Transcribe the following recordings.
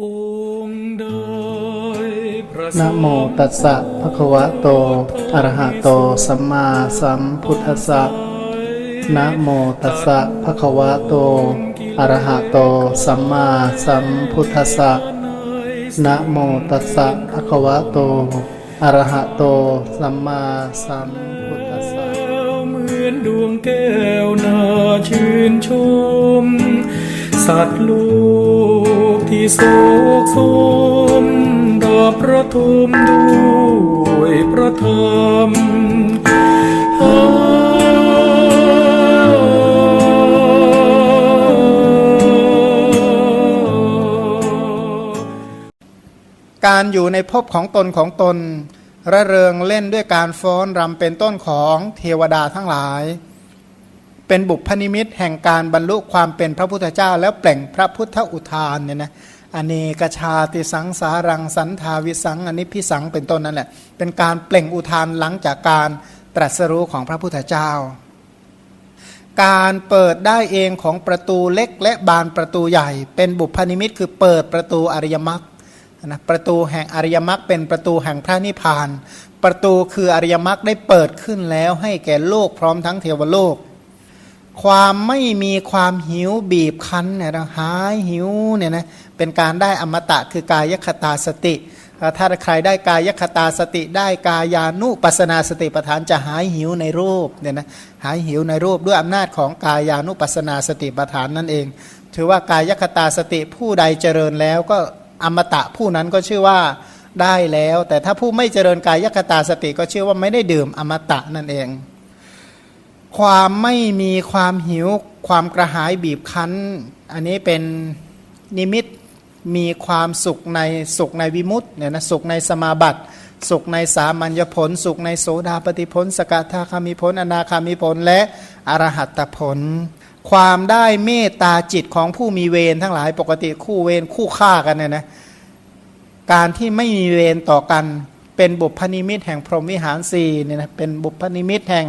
องค์ใดพระนะโมตัสสะภะคะวะโต อะระหะโต สัมมาสัมพุทธัสสะ นะโมตัสสะภะคะวะโต อะระหะโต สัมมาสัมพุทธัสสะ นะโมตัสสะภะคะวะโต อะระหะโต สัมมาสัมพุทธัสสะ เหมือนดวงแก้วน่าชื่นชม สัตว์ลูกที่โศกสมดาประทุมด้วยประธรรมอการอยู่ในภพของตนของตน ระเริงเล่นด้วยการฟ้อนรำเป็นต้นของเทวดาทั้งหลาย เป็นบุพนิมิตแห่งการบรรลุความเป็นพระพุทธเจ้า แล้วเปล่งพระพุทธอุทานเนี่ยนะอเนกชาติสังสารังสันทาวิสังอนิพิสังเป็นต้นนั่นแหละเป็นการเปล่งอุทานหลังจากการตรัสรู้ของพระพุทธเจ้า การเปิดได้เองของประตูเล็กและบานประตูใหญ่ เป็นบุพนิมิตคือเปิดประตูอริยมรรคนะประตูแห่งอริยมรรคเป็นประตูแห่งพระนิพพาน ประตูคืออริยมรรคได้เปิดขึ้นแล้วให้แก่โลกพร้อมทั้งเทวโลก ความไม่มีความหิวบีบคั้นเนี่ยหายหิวเนี่ยนะเป็นการได้อมตะคือกายคตาสติ ถ้าใครได้กายคตาสติ ได้กายานุปัสนาสติปทานจะหายหิวในรูปเนี่ยนะหายหิวในรูปด้วยอำนาจของกายานุปัสนาสติปทานนั่นเอง ถือว่ากายคตาสติผู้ใดเจริญแล้วก็อมตะผู้นั้นก็ชื่อว่าได้แล้ว แต่ถ้าผู้ไม่เจริญกายคตาสติก็ชื่อว่าไม่ได้ดื่มอมตะนั่นเอง ความไม่มีความหิว ความกระหายบีบคั้น อันนี้เป็นนิมิตมีความสุขในสุขในวิมุตต์เนี่ยนะสุขในสมาบัติ สุขในสามัญญผล สุขในโสดาปฏิผลสกทาคามิผลอนาคามิผลและอรหัตตผล ความได้เมตตาจิตของผู้มีเวรทั้งหลายปกติคู่เวรคู่ฆ่ากันเนี่ยนะการที่ไม่มีเวรต่อกันเป็นบุพนิมิตแห่งพรหมวิหารสีเนี่ยนะเป็นบุพนิมิตแห่ง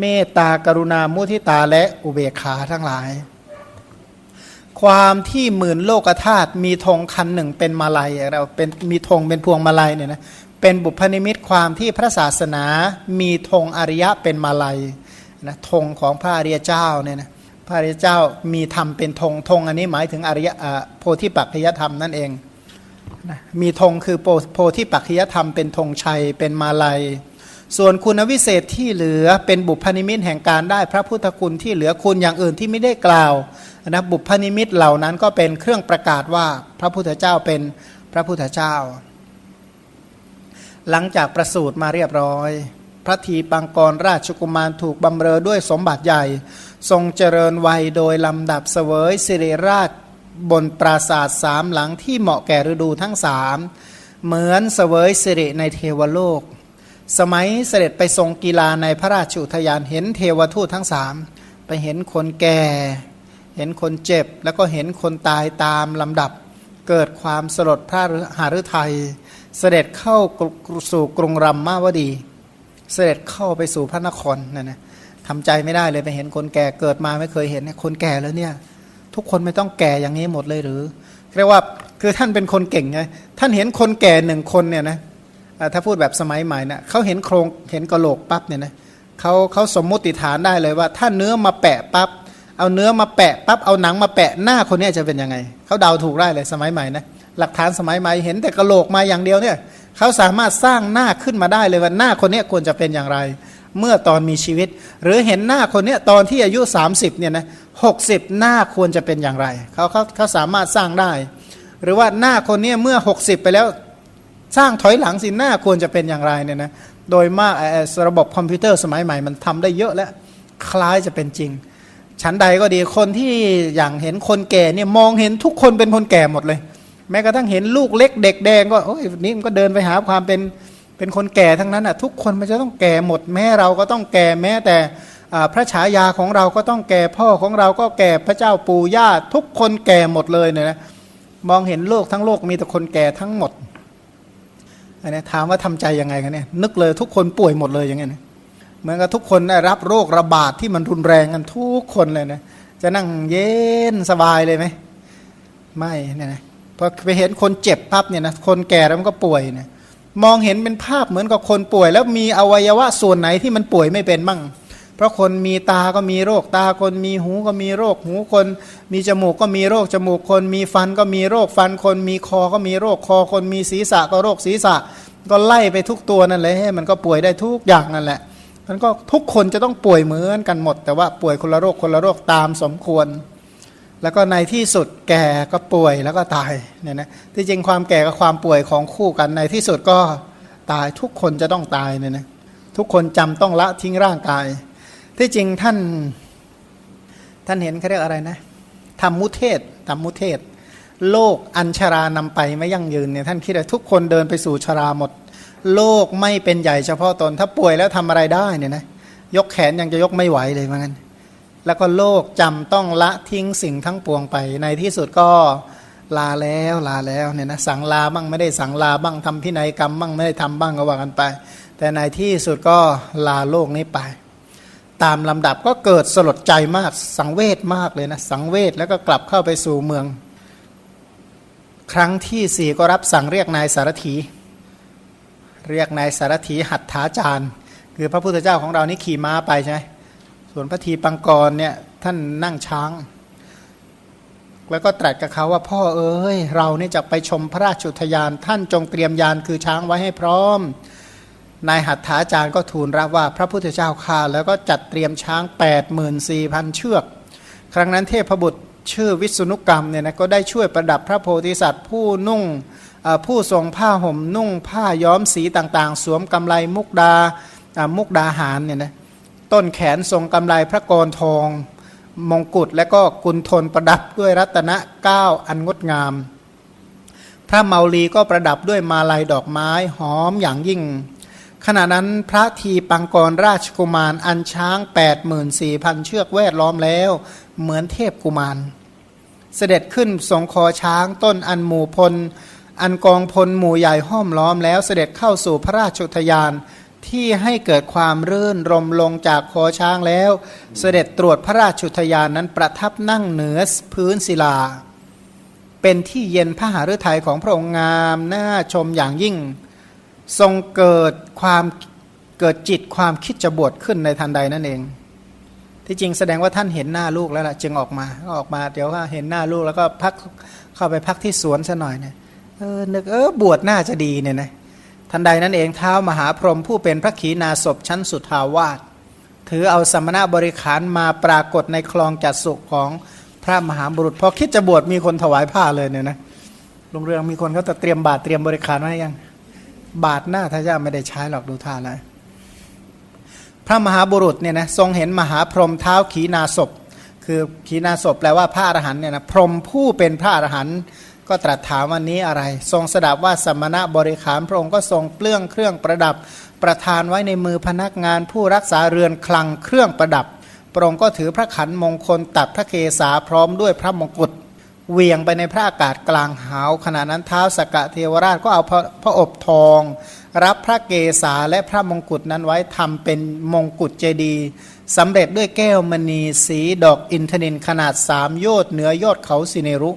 เมตตากรุณามุทิตาและอุเบกขาทั้งหลาย ความที่หมื่นโลกธาตุมีธงคันหนึ่งเป็นมาลัยเราเป็นมีธงเป็นพวงมาลัยเนี่ยนะเป็นบุพนิมิตความที่พระศาสนามีธงอริยะเป็นมาลัยนะธงของพระอริยเจ้าเนี่ยนะพระอริยเจ้ามีธรรมเป็นธงธงอันนี้หมายถึงอริยอ่าโพธิปัจจยธรรมนั่นเองนะมีธงคือโพโพธิปัจจยธรรมเป็นธงชัยเป็นมาลัย ส่วนคุณวิเศษที่เหลือเป็นบุพนิมิตแห่งการได้พระพุทธคุณที่เหลือคุณอย่างอื่นที่ไม่ได้กล่าวนะบุพนิมิตเหล่านั้นก็เป็นเครื่องประกาศว่าพระพุทธเจ้าเป็นพระพุทธเจ้า หลังจากประสูติมาเรียบร้อย พระทีปังกรราชกุมารถูกบำเรอด้วยสมบัติใหญ่ ทรงเจริญวัยโดยลำดับเสวยสิริราชบนปราสาทสามหลังที่เหมาะแก่ฤดูทั้งสามเหมือนเสวยสิริในเทวโลก สมัยเสด็จไปทรงกีฬาในพระราชอุทยานเห็นเทวทูตทั้งสามไปเห็นคนแก่ เห็นคนเจ็บ แล้วก็เห็นคนตายตามลำดับ เกิดความสลดพระหฤทัย เสด็จเข้าสู่กรุงรัมมาวดี เสด็จเข้าไปสู่พระนครนั่นนะทำใจไม่ได้เลยไปเห็นคนแก่เกิดมาไม่เคยเห็นคนแก่แล้วเนี่ย ทุกคนไม่ต้องแก่อย่างนี้หมดเลยหรือเรียกว่าคือท่านเป็นคนเก่งไงท่านเห็นคนแก่หนึ่งคนเนี่ยนะ ถ้าพูดแบบสมัยใหม่นะเขาเห็นโครงเห็นกระโหลกปั๊บเนี่ยนะเขาเขาสมมุติฐานได้เลยว่า ถ้าเนื้อมาแปะปั๊บเอาเนื้อมาแปะปั๊บเอาหนังมาแปะหน้าคนนี้จะเป็นยังไงเขาเดาถูกได้เลยสมัยใหม่นะหลักฐานสมัยใหม่เห็นแต่กระโหลกมาอย่างเดียวเนี่ยเขาสามารถสร้างหน้าขึ้นมาได้เลยว่าหน้าคนนี้ควรจะเป็นอย่างไร เมื่อตอนมีชีวิต หรือเห็นหน้าคนนี้ตอนที่อายุ 30เนี่ยนะหกสิบหน้าควรจะเป็นอย่างไรเขาเขาเขาสามารถสร้างได้ หรือว่าหน้าคนนี้เมื่อ 60 ไปแล้ว สร้างถอยหลังสิหน้าควรจะเป็นอย่างไรเนี่ยนะโดยมากระบบคอมพิวเตอร์สมัยใหม่มันทำได้เยอะแล้วคล้ายจะเป็นจริง ชั้นใดก็ดีคนที่อย่างเห็นคนแก่เนี่ยมองเห็นทุกคนเป็นคนแก่หมดเลย แม้กระทั่งเห็นลูกเล็กเด็กแดงก็โอ้ยนี่มันก็เดินไปหาความเป็นเป็นคนแก่ทั้งนั้นอะทุกคนมันจะต้องแก่หมด แม้เราก็ต้องแก่แม้แต่พระฉายาของเราก็ต้องแก่พ่อของเราก็แก่พระเจ้าปู่ย่าทุกคนแก่หมดเลยเนี่ยนะมองเห็นโลกทั้งโลกมีแต่คนแก่ทั้งหมด อันนี้ถามว่าทำใจยังไงกันเนี่ยนึกเลยทุกคนป่วยหมดเลยอย่างเงี้ยนะเหมือนกับทุกคนได้รับโรคระบาดที่มันรุนแรงกันทุกคนเลยนะจะนั่งเย็นสบายเลยไหมไม่เนี่ยนะพอไปเห็นคนเจ็บปั๊บเนี่ยนะคนแก่แล้วมันก็ป่วยเนี่ยมองเห็นเป็นภาพเหมือนกับคนป่วย แล้วมีอวัยวะส่วนไหนที่มันป่วยไม่เป็นมั่ง เพราะคนมีตาก็มีโรคตาคนมีหูก็มีโรคหูคน มีจมูกก็มีโรคจมูกคน มีฟันก็มีโรคฟันคน มีคอก็มีโรคคอคนมีศีรษะก็โรคศีรษะ ก็ไล่ไปทุกตัวนั่นแหละมันก็ป่วยได้ทุกอย่างนั่นแหละมันก็ทุกคนจะต้องป่วยเหมือนกันหมด แต่ว่าป่วยคนละโรคคนละโรคตามสมควร แล้วก็ในที่สุดแก่ก็ป่วยแล้วก็ตายเนี่ยนะที่จริงความแก่กับความป่วยของคู่กันในที่สุดก็ตายทุกคนจะต้องตายเนี่ยนะทุกคนจำต้องละทิ้งร่างกาย ที่จริงท่านท่านเห็นเขาเรียกอะไรนะธรรมมุเทศธรรมมุเทศ โลกอัญชารานำไปไม่ยั่งยืนเนี่ยท่านคิดว่าทุกคนเดินไปสู่ชราหมด โลกไม่เป็นใหญ่เฉพาะตน ถ้าป่วยแล้วทำอะไรได้เนี่ยนะยกแขนยังจะยกไม่ไหวเลยว่างั้นแล้วก็โลกจำต้องละทิ้งสิ่งทั้งปวงไป ในที่สุดก็ลาแล้วลาแล้วเนี่ยนะสังลาบ้างไม่ได้สังลาบ้างทำพินัยกรรมบ้างไม่ได้ทำบ้างก็ว่ากันไป แต่ในที่สุดก็ลาโลกนี้ไป ตามลำดับก็เกิดสลดใจมากสังเวชมากเลยนะ สังเวชแล้วก็กลับเข้าไปสู่เมือง ครั้งที่สี่ก็รับสั่งเรียกนายสารถี เรียกนายสารถีหัตถาจารย์คือพระพุทธเจ้าของเรานี่ขี่ม้าไปใช่ไหมส่วนพระทีปังกรเนี่ยท่านนั่งช้าง แล้วก็ตรัสกับเขาว่าพ่อเอ้ย เราเนี่ยจะไปชมพระราชอุทยาน ท่านจงเตรียมยานคือช้างไว้ให้พร้อม นายหัตถาจารย์ก็ทูลรับว่าพระพุทธเจ้าข้าแล้วก็จัดเตรียมช้าง 84,000 เชือก ครั้งนั้นเทพบุตรชื่อวิษณุกรรมเนี่ยนะก็ได้ช่วยประดับพระโพธิสัตว์ผู้นุ่งผู้ทรงผ้าห่มนุ่งผ้าย้อมสีต่างๆ สวมกำไลมุกดามุกดาหารเนี่ยนะต้นแขนทรงกำไลพระกรทองมงกุฎและก็กุนทนประดับด้วยรัตนะเก้าอันงดงาม พระเมาลีก็ประดับด้วยมาลัยดอกไม้หอมอย่างยิ่ง ขณะนั้นพระทีปังกรราชกุมารอันช้าง 84,000 เชือกแวดล้อมแล้ว เหมือนเทพกุมาร เสด็จขึ้นสงคอช้างต้นอันหมู่พล อันกองพลหมู่ใหญ่ห้อมล้อมแล้วเสด็จเข้าสู่พระราชอุทยานที่ให้เกิดความรื่นรมลงจากคอช้างแล้ว เสด็จตรวจพระราชุทยานนั้นประทับนั่งเหนือพื้นศิลา เป็นที่เย็นพระหฤทัยของพระองค์งามน่าชมอย่างยิ่ง ทรงเกิดความเกิดจิตความคิดจะบวชขึ้นในทันใดนั่นเอง ที่จริงแสดงว่าท่านเห็นหน้าลูกแล้วล่ะจึงออกมาออกมาเดี๋ยวก็เห็นหน้าลูกแล้วก็พักเข้าไปพักที่สวนซะหน่อยเนี่ยเออนึกเออบวชน่าจะดีเนี่ยนะทันใดนั้นเองเท้ามหาพรหมผู้เป็นพระขีณาสพชั้นสุทาวาสถือเอาสมณะบริขารมาปรากฏในคลองจัดสุขของพระมหาบุรุษพอคิดจะบวชมีคนถวายผ้าเลยเนี่ยนะลงเรืองมีคนเขาจะเตรียมบาตรเตรียมบริขารไว้ยัง บาทหน้าถ้าจะไม่ได้ใช้หรอกดูท่าแล้วพระมหาบุรุษเนี่ยนะทรงเห็นมหาพรหมเท้าขีนาศพ คือขีนาศพแปลว่าพระอรหันเนี่ยนะพรหมผู้เป็นพระอรหันก็ตรัสถามวันนี้อะไร ทรงสดับว่าสมณะบริขารพระองค์ก็ทรงเปลื้องเครื่องประดับ ประทานไว้ในมือพนักงานผู้รักษาเรือนคลังเครื่องประดับ พระองค์ก็ถือพระขันมงคลตัดพระเกศาพร้อมด้วยพระมงกุฎ เหวียงไปในพระอากาศกลางหาวขณะนั้นเท้าสกกะเทวราชก็เอาพระพระอบทอง รับพระเกศาและพระมงกุฎนั้นไว้ทำเป็นมงกุฎเจดีสำเร็จด้วยแก้วมณีสีดอกอินทนินขนาดสามโยชน์เหนือยอดเขาสิเนรุ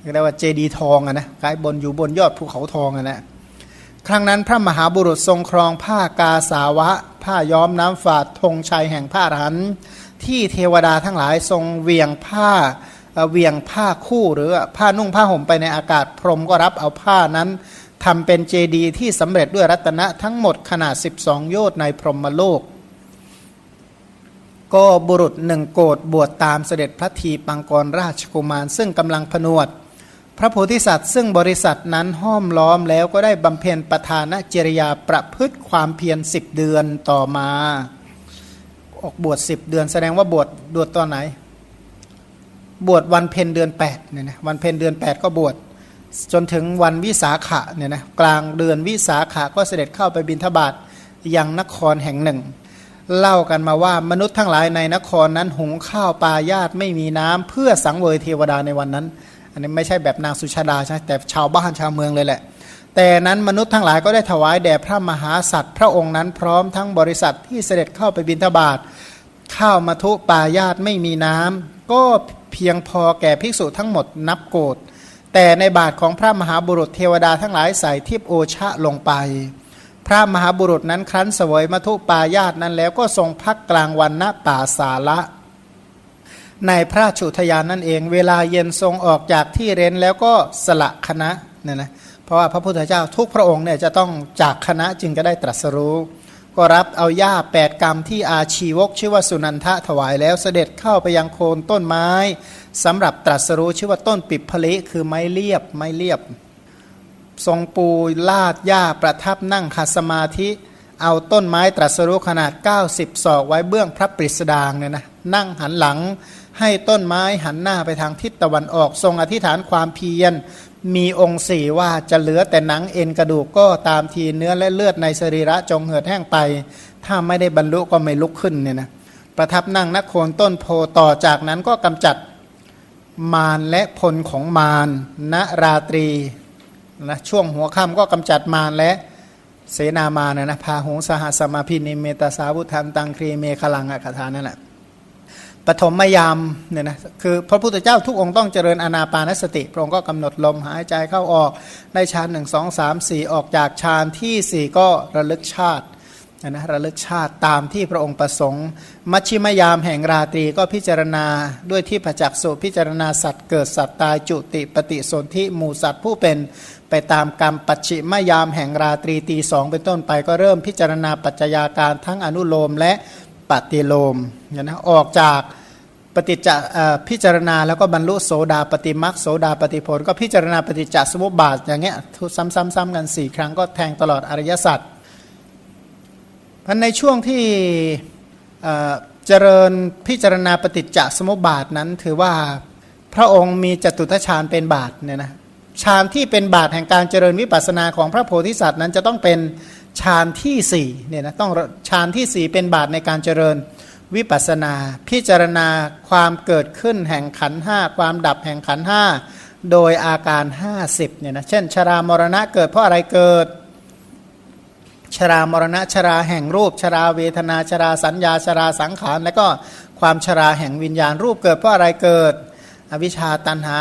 เรียกว่าเจดีทองอะนะกายบนอยู่บนยอดภูเขาทองอะนะครั้งนั้นพระมหาบุรุษทรงครองผ้ากาสาวะ ผ้าย้อมน้ำฝาดธงชัยแห่งผ้ารหันต์ที่เทวดาทั้งหลายทรงเวียงผ้า เวียงผ้าคู่หรือผ้านุ่งผ้าห่มไปในอากาศพรหมก็รับเอาผ้านั้นทำเป็นเจดีย์ที่สำเร็จด้วยรัตนะทั้งหมดขนาด 12 โยชน์ในพรหมโลก ก็บุรุษหนึ่งโกรธบวชตามเสด็จพระทีปังกรราชกุมาร ซึ่งกำลังผนวด พระโพธิสัตว์ซึ่งบริษัทนั้นห้อมล้อมแล้วก็ได้บำเพ็ญประธานจริยาประพฤติความเพียรสิบเดือนต่อมา ออกบวชสิบเดือนแสดงว่าบวชบวชตอนไหน บวชวันเพ็ญเดือน8เนี่ยนะวันเพ็ญเดือน 8 ก็บวชจนถึงวันวิสาขะเนี่ยนะกลางเดือนวิสาขะก็เสด็จเข้าไปบิณฑบาตยังนครแห่งหนึ่ง เล่ากันมาว่ามนุษย์ทั้งหลายในนครนั้นหุงข้าวปลายาตไม่มีน้ำเพื่อสังเวยเทวดาในวันนั้น อันนี้ไม่ใช่แบบนางสุชาดาใช่ไหมแต่ชาวบ้านชาวเมืองเลยแหละ แต่นั้นมนุษย์ทั้งหลายก็ได้ถวายแด่พระมหาสัตว์ พระองค์นั้นพร้อมทั้งบริษัทที่เสด็จเข้าไปบิณฑบาต ข้าวมาทุปายาตไม่มีน้ำก็เพียงพอแก่ภิกษุทั้งหมดนับโกดแต่ในบาทของพระมหาบุรุษเทวดาทั้งหลายใส่ทิพโอชะลงไป พระมหาบุรุษนั้นครั้นเสวยมัทุปายาตนั้นแล้วก็ทรงพักกลางวันณป่าสาละ ในพระชุทยานนั่นเองเวลาเย็นทรงออกจากที่เร้นแล้วก็สละคณะเนี่ยนะเพราะว่าพระพุทธเจ้าทุกพระองค์เนี่ยจะต้องจากคณะจึงจะได้ตรัสรู้ ก็รับเอาหญ้าแปดกรรมที่อาชีวกชื่อว่าสุนันทะถวายแล้วเสด็จเข้าไปยังโคนต้นไม้สำหรับตรัสรู้ชื่อว่าต้นปิดผลิคือไม้เรียบไม้เรียบ ทรงปูลาดหญ้าประทับนั่งขัสมาธิเอาต้นไม้ตรัสรู้ขนาด 90 ศอกไว้เบื้องพระปริสดางเนี่ยนะนั่งหันหลังให้ต้นไม้หันหน้าไปทางทิศตะวันออก ทรงอธิษฐานความเพียร มีองค์สี่ว่าจะเหลือแต่หนังเอ็นกระดูกก็ตามทีเนื้อและเลือดในสรีระจงเหือดแห้งไป ถ้าไม่ได้บรรลุก็ไม่ลุกขึ้นเนี่ยนะประทับนั่งนักโคนต้นโพต่อจากนั้นก็กำจัดมารและพลของมารณราตรีนะช่วงหัวค่ำก็กำจัดมารและเสนามานะนะพาหงสหสมาพินิเมตสาวุธันตังครีเมฆลังอะคาถานั่นแหละ ปฐมยามเนี่ยนะคือพระพุทธเจ้าทุกองค์ต้องเจริญอานาปานสติ พระองค์ก็กำหนดลมหายใจเข้าออกในฌานหนึ่งสองสามสี่ออกจากฌานที่สี่ก็ระลึกชาตินะนะระลึกชาติตามที่พระองค์ประสงค์ มัชชิมยามแห่งราตรีก็พิจารณาด้วยที่ประจักษ์สุพิจารณาสัตว์เกิดสัตว์ตายจุติปฏิสนธิหมู่สัตว์ผู้เป็นไปตามกรรมปัจฉิมยามแห่งราตรีตีสองเป็นต้นไปก็เริ่มพิจารณาปัจจัยาการทั้งอนุโลมและ ปฏิโลมเนี่ยนะออกจากปฏิจจพิจารณาแล้วก็บรรลุโสดาปฏิมักโสดาปฏิผล ก็พิจารณาปฏิจจสมุปบาทอย่างเงี้ยซ้ำๆๆกันสี่ครั้งก็แทงตลอดอริยสัจพันในช่วงที่เจริญพิจารณาปฏิจจสมุปบาทนั้น ถือว่าพระองค์มีจตุทชฌานเป็นบาทเนี่ยนะฌานที่เป็นบาทแห่งการเจริญวิปัสสนาของพระโพธิสัตว์นั้นจะต้องเป็น ฌานที่สี่เนี่ยนะต้องฌานที่สี่เป็นบาทในการเจริญวิปัสนา พิจารณาความเกิดขึ้นแห่งขันห้าความดับแห่งขันห้าโดยอาการ 50เนี่ยนะเช่น ชรามรณะเกิดเพราะอะไรเกิด ชรามรณะชราแห่งรูป ชราเวทนาชราสัญญาชราสังขาร และก็ความชราแห่งวิญญาณรูปเกิดเพราะอะไรเกิด อวิชชาตันหา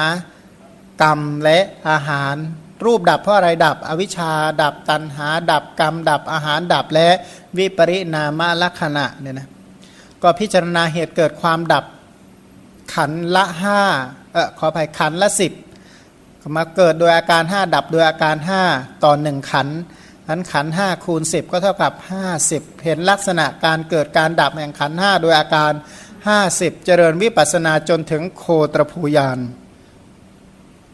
กรรมและอาหาร รูปดับเพราะอะไรดับ อวิชชาดับตันหา ดับกรรม ดับอาหารดับและวิปริณามลักษณะเนี่ยนะก็พิจารณาเหตุเกิดความดับขันละห้าเออขออภัยขันละสิบมาเกิดโดยอาการ 5 ดับโดยอาการ 5 ต่อหนึ่งขันนั้นขัน5คูณ 10 ก็เท่ากับ 50 เห็นลักษณะการเกิดการดับแห่งขัน5โดยอาการ 50 เจริญวิปัสนาจนถึงโคตรภูยาน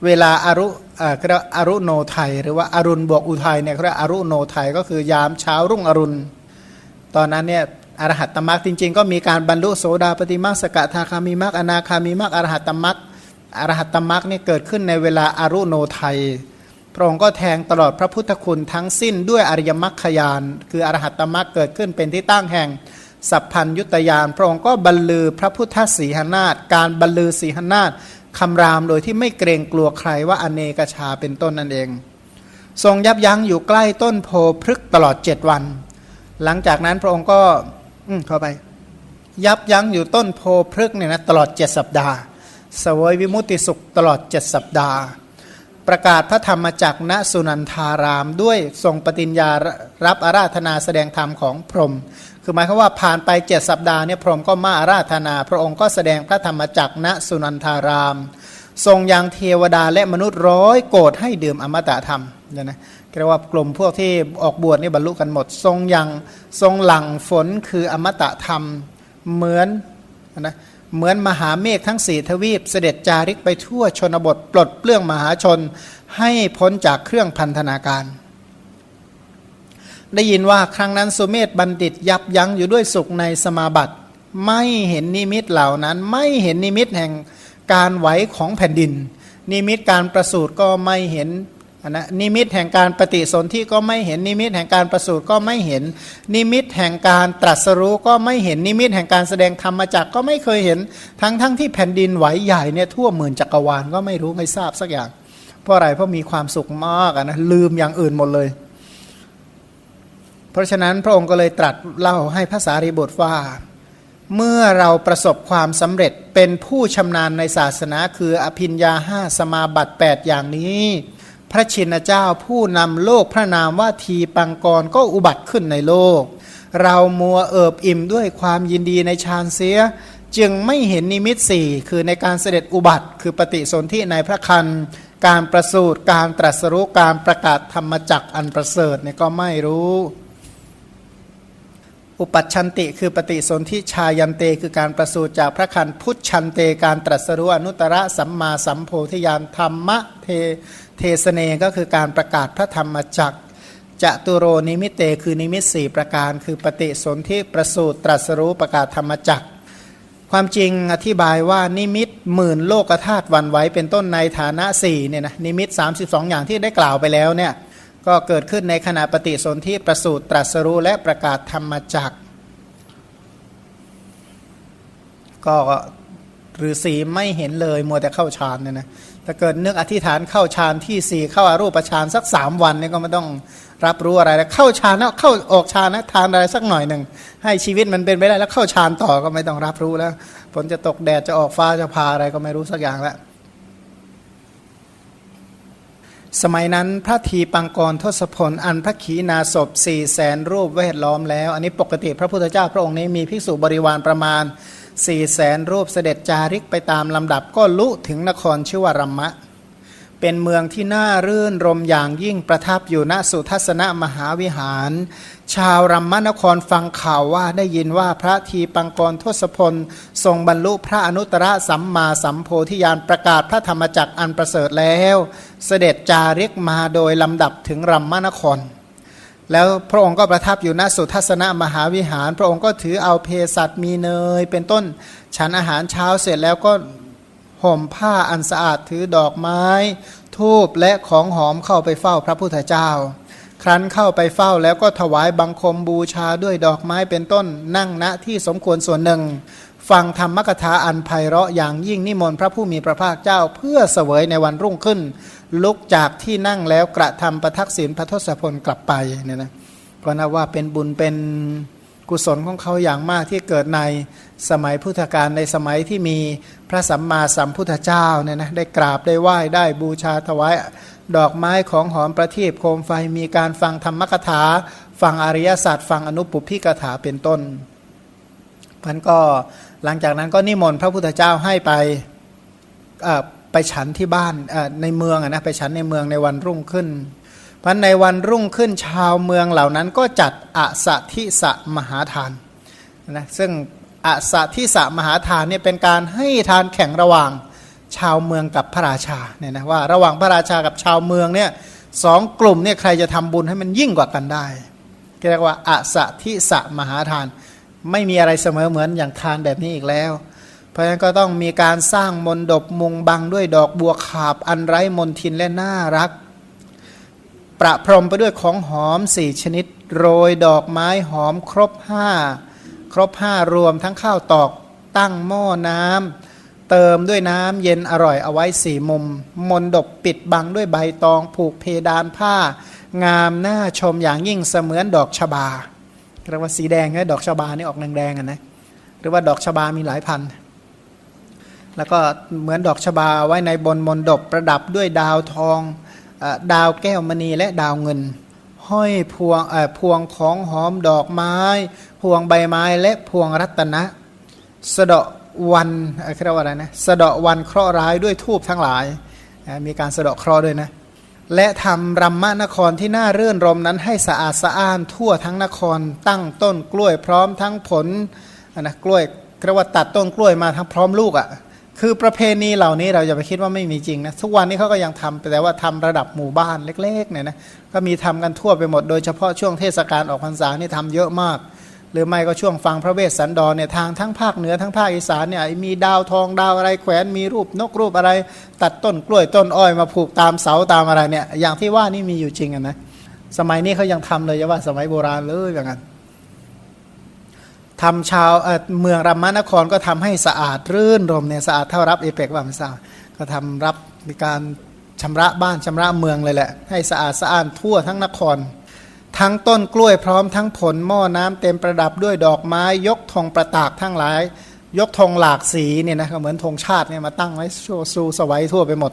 เวลาอารุเอ่อเรียกอารุโนไทย หรือว่าอารุณบวกอุทัยเนี่ยเขาเรียกอารุโนไทยก็คือยามเช้ารุ่งอรุณ ตอนนั้นเนี่ยอรหัตตมรรคจริง ๆ ก็มีการบรรลุโสดาปฏิมรรคสกทาคามีมรรคอนาคามีมรรคอรหัตตมรรคอรหัตตมรรคเนี่ยเกิดขึ้นในเวลาอารุโนไทย พระองค์ก็แทงตลอดพระพุทธคุณทั้งสิ้นด้วยอริยมรรคยาน คืออรหัตตมรรคเกิดขึ้นเป็นที่ตั้งแห่ง สัพพัญยุตยานพระองค์ก็บรรลือพระพุทธสีหนาฏการบรรลือสีหนาฏคำรามโดยที่ไม่เกรงกลัวใครว่าอเนกชาเป็นต้นนั่นเอง ทรงยับยั้งอยู่ใกล้ต้นโพพฤกตลอดเจ็ดวัน หลังจากนั้นพระองค์ก็อืเข้าไป ยับยั้งอยู่ต้นโพพฤกเนี่ยนะตลอดเจ็ดสัปดาห์สวยวิมุติสุขตลอดเจ็ดสัปดาห์ ประกาศพระธรรมจักณสุนันทารามด้วยทรงปฏิญญารับอาราธนาแสดงธรรมของพรหม คือหมายความว่าผ่านไปเจ็ดสัปดาห์เนี่ยพรหมก็มาอาราธนา พระองค์ก็แสดงพระธรรมจักรณสุนันทาราม ทรงยังเทวดาและมนุษย์ร้อยโกรธให้ดื่มอมตะธรรมเนี่ยนะเรียกว่ากลุ่มพวกที่ออกบวชนี่บรรลุกันหมด ทรงยังทรงหลังฝนคืออมตะธรรมเหมือนนะเหมือนมหาเมฆทั้งสี่ทวีปเสด็จจาริกไปทั่วชนบทปลดเปลื้องมหาชนให้พ้นจากเครื่องพันธนาการ ได้ยินว่าครั้งนั้นสุเมธบัณฑิตยับยั้งอยู่ด้วยสุขในสมาบัติ ไม่เห็นนิมิตเหล่านั้น ไม่เห็นนิมิตแห่งการไหวของแผ่นดิน นิมิตการประสูติก็ไม่เห็นนะนิมิตแห่งการปฏิสนธิก็ไม่เห็นนิมิตแห่งการประสูติก็ไม่เห็น นิมิตแห่งการตรัสรู้ก็ไม่เห็นนิมิตแห่งการแสดงธรรมมาจากก็ไม่เคยเห็น ทั้งทั้งที่แผ่นดินไหวใหญ่เนี่ยทั่วหมื่นจักรวาลก็ไม่รู้ไม่ทราบสักอย่าง เพราะอะไรเพราะมีความสุขมากนะลืมอย่างอื่นหมดเลย เพราะฉะนั้นพระองค์ก็เลยตรัสเล่าให้ภาษารีบทว่า เมื่อเราประสบความสำเร็จเป็นผู้ชำนาญในศาสนาคืออภิญญาห้าสมาบัติ 8 อย่างนี้ พระชินเจ้าผู้นำโลกพระนามว่าทีปังกรก็อุบัติขึ้นในโลก เรามัวเอิบอิ่มด้วยความยินดีในฌานเสีย จึงไม่เห็นนิมิตสี่คือในการเสด็จอุบัติ คือปฏิสนธิในพระคันการประสูติการตรัสรู้การประกาศธรรมจักอันประเสริฐเนี่ยก็ไม่รู้ อุปัชชันติคือปฏิสนธิชายันเตคือการประสูติจากพระคันพุทธชันเตการตรัสรู้อนุตตรสัมมาสัมโพธิญาณธรรมะเทเทสเนก็คือการประกาศพระธรรมจักรจตุโรนิมิเตคือนิมิตสี่ประการ คือปฏิสนธิประสูติตรัสรู้ประกาศธรรมจักความจริงอธิบายว่านิมิตหมื่นโลกธาตุวันไหวเป็นต้นในฐานะสี่เนี่ยนะนิมิต 32 อย่างที่ได้กล่าวไปแล้วเนี่ย ก็เกิดขึ้นในขณะปฏิสนธิประสูติตรัสรู้และประกาศธรรมจักก็ฤาษีไม่เห็นเลยมัวแต่เข้าฌานเนี่ยนะถ้าเกิดนึกอธิษฐานเข้าฌานที่สี่เข้าอารูปฌานสักสามวันเนี่ยก็ไม่ต้องรับรู้อะไรแล้วเข้าฌานแล้วเข้าออกฌานนะทานอะไรสักหน่อยหนึ่งให้ชีวิตมันเป็นไปได้แล้วเข้าฌานต่อก็ไม่ต้องรับรู้แล้วฝนจะตกแดดจะออกฟ้าจะพาอะไรก็ไม่รู้สักอย่างแล้ว สมัยนั้นพระทีปังกรทศพลอันพระขีนาศพสี่แสนรูปเวทล้อมแล้ว อันนี้ปกติพระพุทธเจ้าพระองค์นี้มีภิกษุบริวารประมาณสี่แสนรูปเสด็จจาริกไปตามลำดับก็ลุถึงนครชื่อว่ารัมมะ เป็นเมืองที่น่ารื่นรมอย่างยิ่งประทับอยู่ณสุทัศนมหาวิหาร ชาวรัมมนครฟังข่าวว่าได้ยินว่าพระทีปังกรทศพล ทรงบรรลุพระอนุตตรสัมมาสัมโพธิญาณประกาศพระธรรมจักรอันประเสริฐแล้ว เสด็จจาริกมาโดยลำดับถึงรัมมนคร แล้วพระองค์ก็ประทับอยู่ณสุทัศนมหาวิหาร พระองค์ก็ถือเอาเพสัตมีเนย เป็นต้นฉันอาหารเช้าเสร็จแล้วก็ห่มผ้าอันสะอาดถือดอกไม้ ทูบและของหอมเข้าไปเฝ้าพระพุทธเจ้า ครั้นเข้าไปเฝ้าแล้วก็ถวายบังคมบูชาด้วยดอกไม้เป็นต้นนั่งณที่สมควรส่วนหนึ่ง ฟังธรรมกถาอันไพเราะอย่างยิ่งนิมนต์พระผู้มีพระภาคเจ้าเพื่อเสวยในวันรุ่งขึ้น ลุกจากที่นั่งแล้วกระทำประทักษิณพระทศพลกลับไปเนี่ยนะก็นับว่าเป็นบุญเป็นกุศลของเขาอย่างมากที่เกิดในสมัยพุทธกาลในสมัยที่มีพระสัมมาสัมพุทธเจ้าเนี่ยนะได้กราบได้ไหว้ได้บูชาถวาย ดอกไม้ของหอมประทีปโคมไฟมีการฟังธรรมกถา ฟังอริยศาสตร์ฟังอนุปุพิกถาเป็นต้นพันก็หลังจากนั้นก็นิมนต์พระพุทธเจ้าให้ไปไปฉันที่บ้านในเมืองนะไปฉันในเมืองในวันรุ่งขึ้นพันในวันรุ่งขึ้นชาวเมืองเหล่านั้นก็จัดอสะทิสะมหาทานนะซึ่งอสะทิสะมหาทานเนี่ยเป็นการให้ทานแข่งระหว่าง ชาวเมืองกับพระราชาเนี่ยนะว่าระหว่างพระราชากับชาวเมืองเนี่ยสองกลุ่มเนี่ยใครจะทำบุญให้มันยิ่งกว่ากันได้เรียกว่าอสะทิสะมหาทาน ไม่มีอะไรเสมอเหมือนอย่างทานแบบนี้อีกแล้ว เพราะฉะนั้นก็ต้องมีการสร้างมนดบมุงบังด้วยดอกบัวขาบอันไร้มนทินและน่ารัก ประพรมไปด้วยของหอมสี่ชนิด โรยดอกไม้หอมครบห้าครบห้ารวมทั้งข้าวตอกตั้งหม้อน้ำ เติมด้วยน้ำเย็นอร่อยเอาไว้สี่มุม มนดบปิดบังด้วยใบตองผูกเพดานผ้า งามหน้าชมอย่างยิ่งเสมือนดอกชบาเรียกว่าสีแดงนะดอกชบานี่ออกแดงๆอะนะหรือว่าดอกชบามีหลายพัน แล้วก็เหมือนดอกชบาไว้ในบนมนดบประดับด้วยดาวทองดาวแก้วมณีและดาวเงิน ห้อยพวงเอ่อพวงของหอมดอกไม้ พวงใบไม้และพวงรัตนะ สะเดาะ วันเรียกว่าอะไรนะสะเดาะวันเคราะห์ร้ายด้วยทูบทั้งหลาย มีการสะเดาะเคราะห์ด้วยนะ และทำรัมมะนครที่น่าเรื่นรมนั้นให้สะอาดสะอ้านทั่วทั้งนครตั้งต้นกล้วยพร้อมทั้งผลนะกล้วยเรียกว่าตัดต้นกล้วยมาทั้งพร้อมลูกอะ่ะคือประเพณีเหล่านี้เราอย่าไปคิดว่าไม่มีจริงนะทุกวันนี้เขาก็ยังทำแต่ว่าทำระดับหมู่บ้านเล็กๆเนี่ยนะก็มีทำกันทั่วไปหมดโดยเฉพาะช่วงเทศกาลออกพรรษานี่ทำเยอะมาก หรือไม่ก็ช่วงฟังพระเวสสันดรเนี่ยทางทั้งภาคเหนือทั้งภาคอีสานเนี่ยมีดาวทองดาวอะไรแขวนมีรูปนกรูปอะไร ตัดต้นกล้วยต้นอ้อยมาผูกตามเสาตามอะไรเนี่ยอย่างที่ว่านี่มีอยู่จริงอะนะสมัยนี้เขายังทำเลยจะว่าสมัยโบราณเลยอย่างนั้นทำชาวเมืองรัมมานครก็ทำให้สะอาดรื่นรมเนี่ยสะอาดเท่ารับเอเปกว่าไม่ทราบก็ทำรับมีการชำระบ้านชำระเมืองเลยแหละให้สะอาดสะอ้านทั่วทั้งนคร ทั้งต้นกล้วยพร้อมทั้งผลหม้อน้ำเต็มประดับด้วยดอกไม้ยกธงประตากทั้งหลาย ยกธงหลากสีเนี่ยนะเหมือนธงชาติเนี่ยมาตั้งไว้โชว์ซูสวัยทั่วไปหมด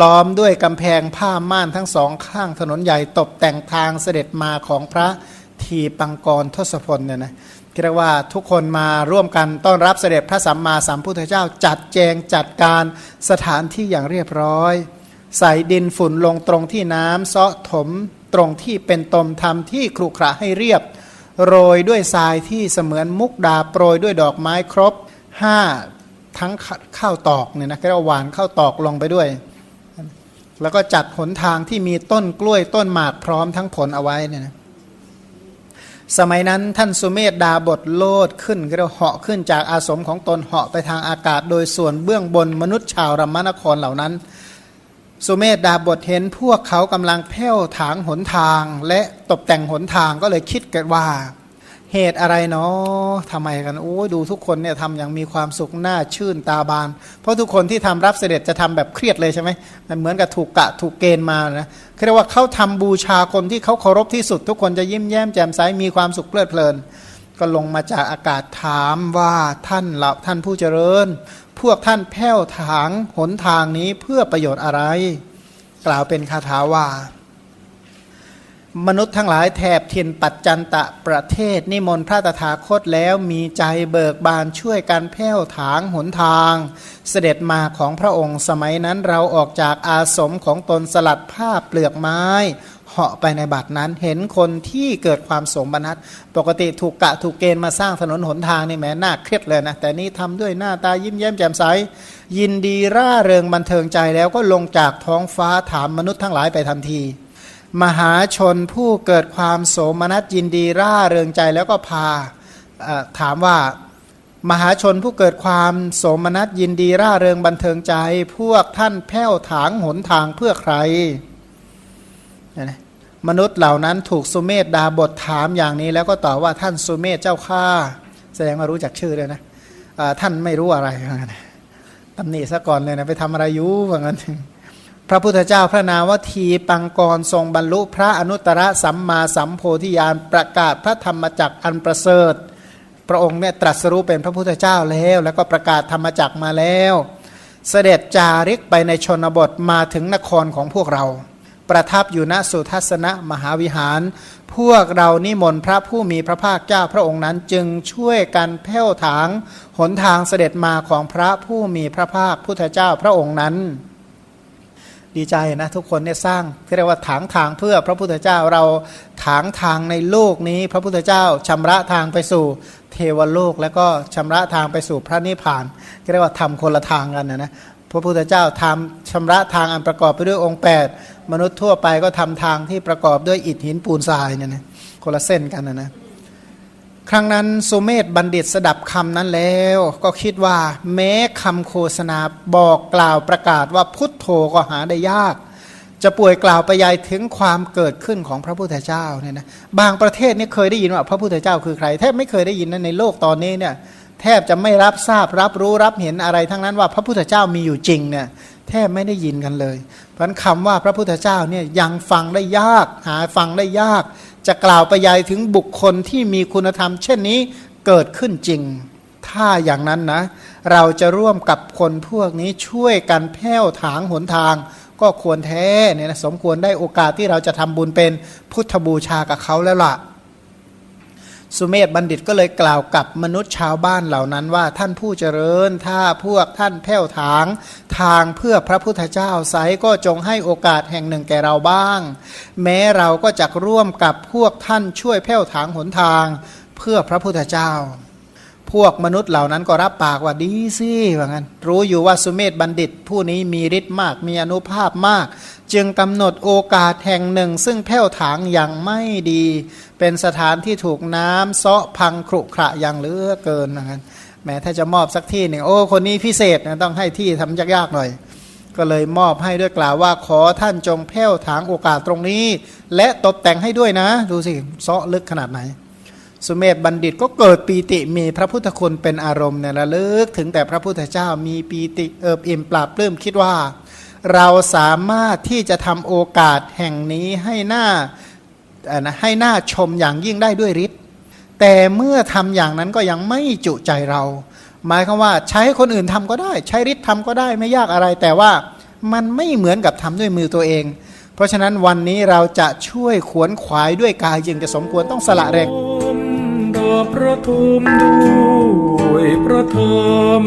ล้อมด้วยกำแพงผ้าม่านทั้งสองข้างถนนใหญ่ตกแต่งทางเสด็จมาของพระทีปังกรทศพลเนี่ยนะเรียกว่าทุกคนมาร่วมกันต้อนรับเสด็จพระสัมมาสัมพุทธเจ้า จัดแจงจัดการสถานที่อย่างเรียบร้อย ใส่ดินฝุ่นลงตรงที่น้ำเซาะถม ตรงที่เป็นตมทำที่ครุขระให้เรียบ โรยด้วยทรายที่เสมือนมุกดาโปรยด้วยดอกไม้ครบห้าทั้งข้าวตอกเนี่ยนะก็เรียกว่าหวานข้าวตอกลงไปด้วย แล้วก็จัดหนทางที่มีต้นกล้วยต้นหมากพร้อมทั้งผลเอาไว้เนี่ยนะสมัยนั้นท่านสุเมธดาบทโลดขึ้นก็เรียกว่าเหาะขึ้นจากอาสมของตนเหาะไปทางอากาศ โดยส่วนเบื้องบนมนุษย์ชาวรัมมนครเหล่านั้น สุเมธดาบทเห็นพวกเขากำลังแผ้วถางหนทาง และตกแต่งหนทางก็เลยคิดกันว่า เหตุอะไรเนาะทำไมกันโอ้ดูทุกคนเนี่ยทำอย่างมีความสุขหน้าชื่นตาบาน เพราะทุกคนที่ทำรับเสด็จจะทำแบบเครียดเลยใช่ไหมมันเหมือนกับถูกกะถูกเกณฑ์มานะเรียกว่าเขาทำบูชาคนที่เขาเคารพที่สุด ทุกคนจะยิ้มแย้มแจ่มใสมีความสุขเพลิดเพลิน ก็ลงมาจากอากาศถามว่าท่านเหล่าท่านผู้เจริญ พวกท่านแผ้วถางหนทางนี้เพื่อประโยชน์อะไร กล่าวเป็นคาถาว่า มนุษย์ทั้งหลายแถบถิ่นปัจจันตะประเทศ นิมนต์พระตถาคตแล้วมีใจเบิกบานช่วยกันแผ้วถางหนทาง เสด็จมาของพระองค์สมัยนั้นเราออกจากอาสมของตนสลัดผ้าเปลือกไม้ เหาะไปในบัดนั้น เห็นคนที่เกิดความสมนัตปกติถูกกะถูกเกณฑ์มาสร้างถนนหนทางนี่แหมน่าเครียดเลยนะ แต่นี่ทำด้วยหน้าตายิ้มแย้มแจ่มใส ยินดีร่าเริงบันเทิงใจแล้วก็ลงจากท้องฟ้าถามมนุษย์ทั้งหลายไปทันที มหาชนผู้เกิดความโสมนัสยินดีร่าเริงใจแล้วก็พาถามว่ามหาชนผู้เกิดความโสมนัสยินดีร่าเริงบันเทิงใจ พวกท่านแผ้วถางหนทางเพื่อใครนะ มนุษย์เหล่านั้นถูกสุเมธดาบทถามอย่างนี้ แล้วก็ตอบว่าท่านสุเมธเจ้าข้าแสดงว่ารู้จักชื่อเลยนะท่านไม่รู้อะไรว่างั้นตำหนิซะก่อนเลยนะไปทำอะไรอยู่ว่างั้นพระพุทธเจ้าพระนามวทีปังกรทรงบรรลุพระอนุตตรสัมมาสัมโพธิญาณประกาศพระธรรมจักรอันประเสริฐ พระองค์เนี่ยตรัสรู้เป็นพระพุทธเจ้าแล้ว แล้วก็ประกาศธรรมจักรมาแล้ว เสด็จจาริกไปในชนบทมาถึงนครของพวกเรา ประทับอยู่ณสุทัศนะมหาวิหาร พวกเรานิมนต์พระผู้มีพระภาคเจ้าพระองค์นั้นจึงช่วยกันแผ้วถางหนทางเสด็จมาของพระผู้มีพระภาคพุทธเจ้าพระองค์นั้น ดีใจนะทุกคนเนี่ยสร้างที่เรียกว่าถางทางเพื่อพระพุทธเจ้าเราถางทางในโลกนี้ พระพุทธเจ้าชำระทางไปสู่เทวโลก แล้วก็ชำระทางไปสู่พระนิพพานที่เรียกว่าทำคนละทางกันนะนะพระพุทธเจ้าทำชำระทางอันประกอบไปด้วยองค์ 8 มนุษย์ทั่วไปก็ทำทางที่ประกอบด้วยอิฐหินปูนทรายเนี่ยนะคนละเส้นกันนะนะครั้งนั้นสุเมธบัณฑิตสดับคำนั้นแล้ว ก็คิดว่า แม้คำโฆษณาบอกกล่าวประกาศว่าพุทโธก็หาได้ยาก จะป่วยกล่าวไปยายถึงความเกิดขึ้นของพระพุทธเจ้าเนี่ยนะบางประเทศนี่เคยได้ยินว่าพระพุทธเจ้าคือใครแทบไม่เคยได้ยินนะในโลกตอนนี้เนี่ยแทบจะไม่รับทราบรับรู้รับเห็นอะไรทั้งนั้นว่าพระพุทธเจ้ามีอยู่จริงเนี่ย แทบไม่ได้ยินกันเลย เพราะคำว่าพระพุทธเจ้าเนี่ยยังฟังได้ยากหาฟังได้ยาก จะกล่าวไปยายถึงบุคคลที่มีคุณธรรม เช่นนี้เกิดขึ้นจริง ถ้าอย่างนั้นนะ เราจะร่วมกับคนพวกนี้ช่วยกันแผ้วถางหนทาง ก็ควรแท้เนี่ยนะสมควรได้โอกาสที่เราจะทำบุญเป็นพุทธบูชากับเขาแล้วล่ะ สุเมธบัณฑิตก็เลยกล่าวกับมนุษย์ชาวบ้านเหล่านั้นว่าท่านผู้เจริญ ถ้าพวกท่านแผ้วถางทางเพื่อพระพุทธเจ้าไซก็จงให้โอกาสแห่งหนึ่งแก่เราบ้าง แม้เราก็จะร่วมกับพวกท่านช่วยแผ้วถางหนทาง เพื่อพระพุทธเจ้า พวกมนุษย์เหล่านั้นก็รับปากว่าดีสิว่างั้น รู้อยู่ว่าสุเมธบัณฑิต ผู้นี้มีฤทธิ์มากมีอนุภาพมาก จึงกำหนดโอกาสแห่งหนึ่ง ซึ่งแผ้วถางอย่างไม่ดี เป็นสถานที่ถูกน้ำเซาะพังครุขระอย่างเหลือเกินว่างั้นแม้ถ้าจะมอบสักที่หนึ่งโอ้คนนี้พิเศษนะต้องให้ที่ทำยากๆหน่อย ก็เลยมอบให้ด้วยกล่าวว่าขอท่านจงแผ้วถางโอกาสตรงนี้ และตกแต่งให้ด้วยนะ ดูสิเซาะลึกขนาดไหน สุเมธบัณฑิตก็เกิดปีติมีพระพุทธคุณเป็นอารมณ์เนี่ยระลึกถึงแต่พระพุทธเจ้ามีปีติเอิบอิ่มปราบปลื้มคิดว่า เราสามารถที่จะทำโอกาสแห่งนี้ให้หน้านะให้หน้าชมอย่างยิ่งได้ด้วยฤทธิ์แต่เมื่อทำอย่างนั้นก็ยังไม่จุใจเรา หมายความว่าใช้คนอื่นทำก็ได้ ใช้ฤทธิ์ทำก็ได้ไม่ยากอะไร แต่ว่ามันไม่เหมือนกับทำด้วยมือตัวเอง เพราะฉะนั้นวันนี้เราจะช่วยขวนขวายด้วยกายจึงจะสมควรต้องสละแรง พระทุมด้วยพระทรรม